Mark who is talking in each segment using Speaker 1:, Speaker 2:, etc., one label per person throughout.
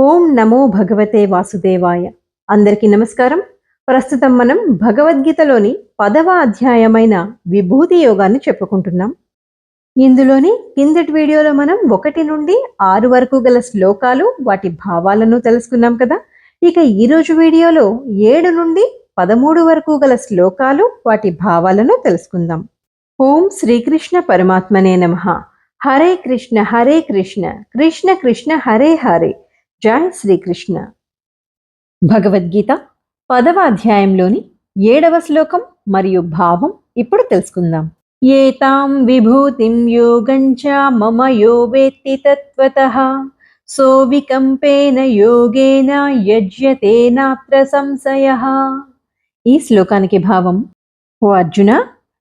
Speaker 1: ఓం నమో భగవతే వాసుదేవాయ. అందరికీ నమస్కారం. ప్రస్తుతం మనం భగవద్గీతలోని పదవ అధ్యాయమైన విభూతి యోగాన్ని చెప్పుకుంటున్నాం. ఇందులోని కిందటి వీడియోలో మనం ఒకటి నుండి ఆరు వరకు గల శ్లోకాలు వాటి భావాలను తెలుసుకున్నాం కదా. ఇక ఈరోజు వీడియోలో ఏడు నుండి పదమూడు వరకు గల శ్లోకాలు వాటి భావాలను తెలుసుకుందాం. ఓం శ్రీకృష్ణ పరమాత్మనే నమ. హరే కృష్ణ హరే కృష్ణ. కృష్ణ కృష్ణ హరే హరే. జై శ్రీకృష్ణ. భగవద్గీత పదవ అధ్యాయంలోని ఏడవ శ్లోకం మరియు భావం ఇప్పుడు తెలుసుకుందాం. ఏతాం విభూతిం యోగంచ మమ యో వేత్తి తత్వతః. సోవికంపేన యోగేన యజ్యతే నాత్ర సంశయ. ఈ శ్లోకానికి భావం ఓ అర్జున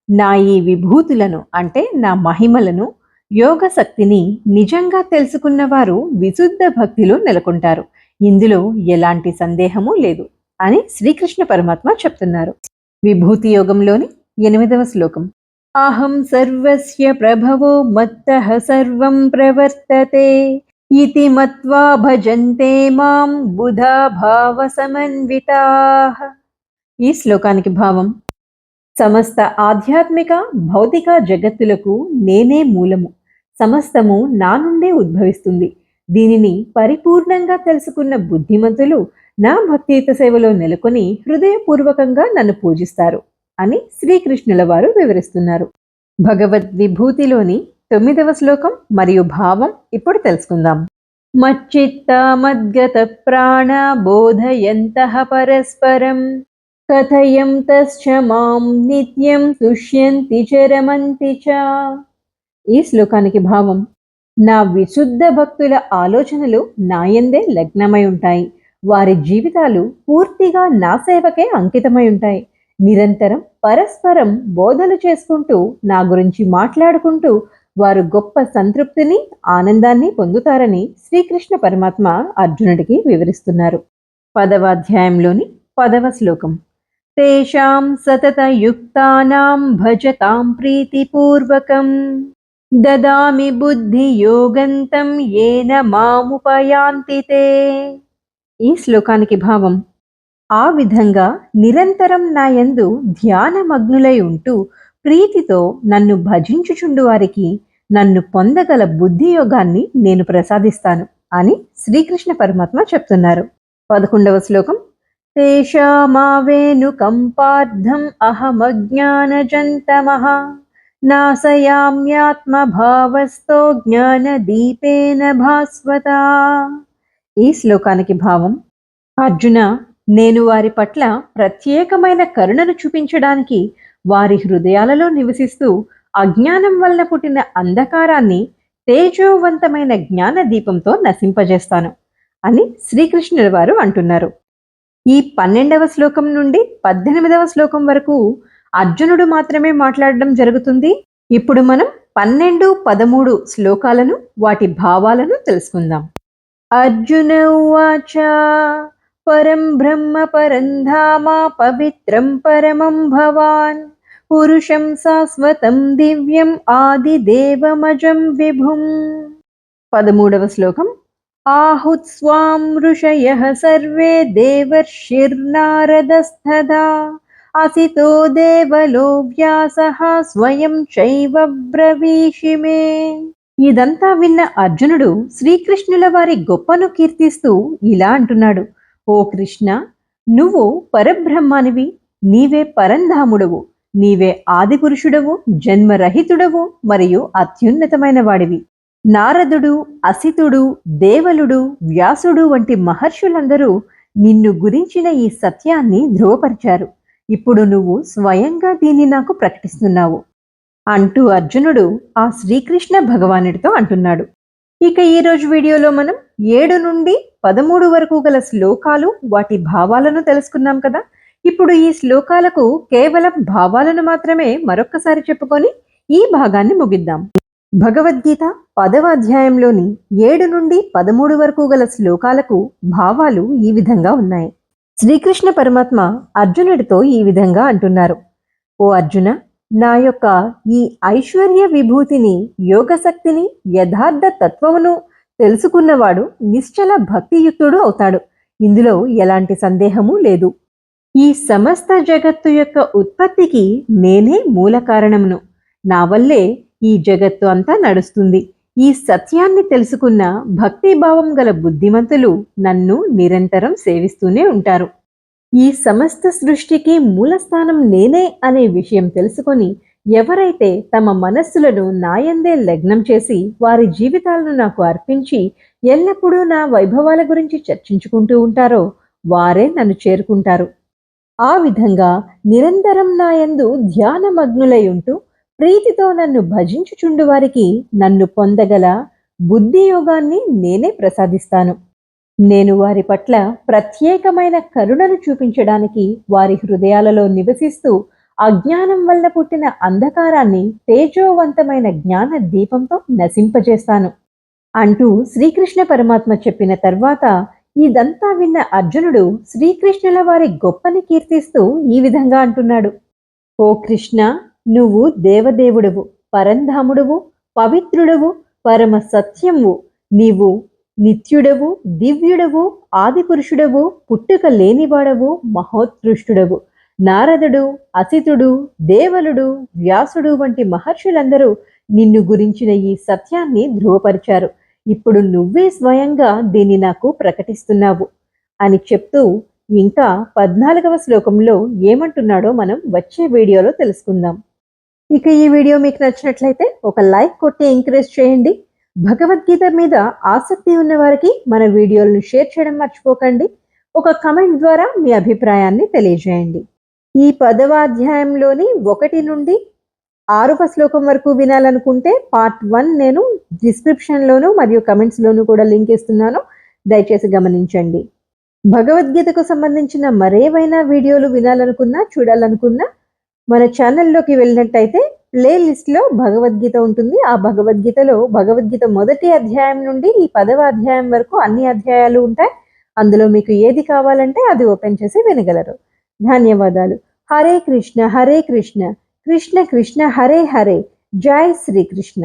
Speaker 1: నా ఈ విభూతులను అంటే నా మహిమలను యోగ శక్తిని నిజంగా తెలుసుకున్న వారు విశుద్ధ భక్తిలో నెలకొంటారు. ఇందులో ఎలాంటి సందేహము లేదు అని శ్రీకృష్ణ పరమాత్మ చెప్తున్నారు. విభూతి యోగంలోని ఎనిమిదవ శ్లోకం. అహం సర్వస్య ప్రభవో మత్త సర్వం ప్రవర్తతే. ఇతి మత్వా భజంతే మాం బుధా భావ సమన్వితా. ఈ శ్లోకానికి భావం సమస్త ఆధ్యాత్మిక భౌతిక జగత్తులకు నేనే మూలము. సమస్తము నా నుండే ఉద్భవిస్తుంది. దీనిని పరిపూర్ణంగా తెలుసుకున్న బుద్ధిమంతులు నా భక్తియుత సేవలో నెలకొని హృదయపూర్వకంగా నన్ను పూజిస్తారు అని శ్రీకృష్ణుల వారు వివరిస్తున్నారు. భగవద్ విభూతిలోని తొమ్మిదవ శ్లోకం మరియు భావం ఇప్పుడు తెలుసుకుందాం. మచ్చిత్త మద్గత ప్రాణ బోధయంత పరస్పరం కథయం తశ్చ మాం నిత్యం తుష్యంతి చరమంతి చ ఈ శ్లోకానికి భావం నా విశుద్ధ భక్తుల ఆలోచనలు నాయందే లగ్నమై ఉంటాయి. వారి జీవితాలు పూర్తిగా నా సేవకే అంకితమై ఉంటాయి. నిరంతరం పరస్పరం బోధలు చేసుకుంటూ నా గురించి మాట్లాడుకుంటూ వారు గొప్ప సంతృప్తిని ఆనందాన్ని పొందుతారని శ్రీకృష్ణ పరమాత్మ అర్జునుడికి వివరిస్తున్నారు. పదవ అధ్యాయంలోని పదవ శ్లోకం. తేషాం సతతయుక్తానాం భజతాం ప్రీతిపూర్వకం దదామి బుద్ధియోగంతం ఏన మాముపయాంతి తే ఈ శ్లోకానికి భావం ఆ విధంగా నిరంతరం నాయందు ధ్యానమగ్నులై ఉంటూ ప్రీతితో నన్ను భజించుచుండు వారికి నన్ను పొందగల బుద్ధి యోగాన్ని నేను ప్రసాదిస్తాను అని శ్రీకృష్ణ పరమాత్మ చెప్తున్నారు. పదకొండవ శ్లోకం तेषामावेनुकम्पार्धम् अहमज्ञानजन्तमः। అహమజ్ఞానజంతమః నాశయామ్యాత్మభావస్థో జ్ఞానదీపేన భాస్వత ఈ శ్లోకానికి భావం అర్జున నేను వారి పట్ల ప్రత్యేకమైన కరుణను చూపించడానికి వారి హృదయాలలో నివసిస్తూ అజ్ఞానం వలన పుట్టిన అంధకారాన్ని తేజోవంతమైన జ్ఞాన దీపంతో నశింపజేస్తాను అని శ్రీకృష్ణుల వారు అంటున్నారు. ఈ పన్నెండవ శ్లోకం నుండి పద్దెనిమిదవ శ్లోకం వరకు అర్జునుడు మాత్రమే మాట్లాడడం జరుగుతుంది. ఇప్పుడు మనం పన్నెండు పదమూడు శ్లోకాలను వాటి భావాలను తెలుసుకుందాం. అర్జున ఉవాచ పరం బ్రహ్మ పరం ధామ పవిత్రం పరమం భవాన్. పురుషం శాశ్వతం దివ్యం ఆదిదేవమజం విభుం. పదమూడవ శ్లోకం आहुत्स्वां ऋषयः సర్వే देवर्षिर्नारदस्तदा असितो దేవలో వ్యాస స్వయం చైవ బ్రవీషి ఇదంతా విన్న అర్జునుడు శ్రీకృష్ణుల వారి గొప్పను కీర్తిస్తూ ఇలా అంటున్నాడు. ఓ కృష్ణ నువ్వు పరబ్రహ్మానివి నీవే పరంధాముడవు నీవే ఆదిపురుషుడవు జన్మరహితుడవు మరియు అత్యున్నతమైన వాడివి. నారదుడు అసితుడు దేవలుడు వ్యాసుడు వంటి మహర్షులందరూ నిన్ను గురించిన ఈ సత్యాన్ని ధృవపరిచారు ఇప్పుడు నువ్వు స్వయంగా దీన్ని నాకు ప్రకటిస్తున్నావు. అంటూ అర్జునుడు ఆ శ్రీకృష్ణ భగవానుడితో అంటున్నాడు. ఇక ఈ రోజు వీడియోలో మనం ఏడు నుండి పదమూడు వరకు గల శ్లోకాలు వాటి భావాలను తెలుసుకున్నాం కదా. ఇప్పుడు ఈ శ్లోకాలకు కేవలం భావాలను మాత్రమే మరొక్కసారి చెప్పుకొని ఈ భాగాన్ని ముగిద్దాం. భగవద్గీత పదవ అధ్యాయంలోని ఏడు నుండి పదమూడు వరకు గల శ్లోకాలకు భావాలు ఈ విధంగా ఉన్నాయి. శ్రీకృష్ణ పరమాత్మ అర్జునుడితో ఈ విధంగా అంటున్నారు. ఓ అర్జున నా యొక్క ఈ ఐశ్వర్య విభూతిని యోగశక్తిని యథార్థ తత్వమును తెలుసుకున్నవాడు నిశ్చల భక్తియుక్తుడు అవుతాడు. ఇందులో ఎలాంటి సందేహము లేదు. ఈ సమస్త జగత్తు యొక్క ఉత్పత్తికి నేనే మూల కారణమును. నా వల్లే ఈ జగత్తు అంతా నడుస్తుంది. ఈ సత్యాన్ని తెలుసుకున్న భక్తిభావం గల బుద్ధిమంతులు నన్ను నిరంతరం సేవిస్తూనే ఉంటారు. ఈ సమస్త సృష్టికి మూలస్థానం నేనే అనే విషయం తెలుసుకొని ఎవరైతే తమ మనస్సులను నాయందే లగ్నం చేసి వారి జీవితాలను నాకు అర్పించి ఎల్లప్పుడూ నా వైభవాల గురించి చర్చించుకుంటూ ఉంటారో వారే నన్ను చేరుకుంటారు. ఆ విధంగా నిరంతరం నాయందు ధ్యానమగ్నులై ఉంటూ ప్రీతితో నన్ను భజించుచుండు వారికి నన్ను పొందగల బుద్ధి యోగాన్ని నేనే ప్రసాదిస్తాను. నేను వారి పట్ల ప్రత్యేకమైన కరుణను చూపించడానికి వారి హృదయాలలో నివసిస్తూ అజ్ఞానం వల్ల పుట్టిన అంధకారాన్ని తేజోవంతమైన జ్ఞాన దీపంతో నశింపజేస్తాను. అంటూ శ్రీకృష్ణ పరమాత్మ చెప్పిన తర్వాత ఇదంతా విన్న అర్జునుడు శ్రీకృష్ణుల వారి గొప్పని కీర్తిస్తూ ఈ విధంగా అంటున్నాడు. ఓ కృష్ణ నువ్వు దేవదేవుడవు పరంధాముడవు పవిత్రుడవు పరమ సత్యము నీవు నిత్యుడవు దివ్యుడవు ఆదిపురుషుడవు పుట్టుక లేనివాడవు మహోత్కృష్టుడవు. నారదుడు అసితుడు దేవలుడు వ్యాసుడు వంటి మహర్షులందరూ నిన్ను గురించిన ఈ సత్యాన్ని ధృవపరిచారు ఇప్పుడు నువ్వే స్వయంగా దీన్ని నాకు ప్రకటిస్తున్నావు అని చెప్తూ ఇంకా పద్నాలుగవ శ్లోకంలో ఏమంటున్నాడో మనం వచ్చే వీడియోలో తెలుసుకుందాం. ఇక ఈ వీడియో మీకు నచ్చినట్లయితే ఒక లైక్ కొట్టి ఎంకరేజ్ చేయండి. భగవద్గీత మీద ఆసక్తి ఉన్న వారికి మన వీడియోలను షేర్ చేయడం మర్చిపోకండి. ఒక కమెంట్ ద్వారా మీ అభిప్రాయాన్ని తెలియజేయండి. ఈ పదవ అధ్యాయంలోని ఒకటి నుండి ఆరవ శ్లోకం వరకు వినాలనుకుంటే పార్ట్ వన్ నేను డిస్క్రిప్షన్లోను మరియు కమెంట్స్లోను కూడా లింక్ ఇస్తున్నాను. దయచేసి గమనించండి. భగవద్గీతకు సంబంధించిన మరేవైనా వీడియోలు వినాలనుకున్నా చూడాలనుకున్నా మన ఛానల్లోకి వెళ్ళినట్టయితే ప్లే లిస్ట్లో భగవద్గీత ఉంటుంది. ఆ భగవద్గీతలో భగవద్గీత మొదటి అధ్యాయం నుండి ఈ పదవ అధ్యాయం వరకు అన్ని అధ్యాయాలు ఉంటాయి. అందులో మీకు ఏది కావాలంటే అది ఓపెన్ చేసి వినగలరు. ధన్యవాదాలు. హరే కృష్ణ హరే కృష్ణ. కృష్ణ కృష్ణ హరే హరే. జై శ్రీకృష్ణ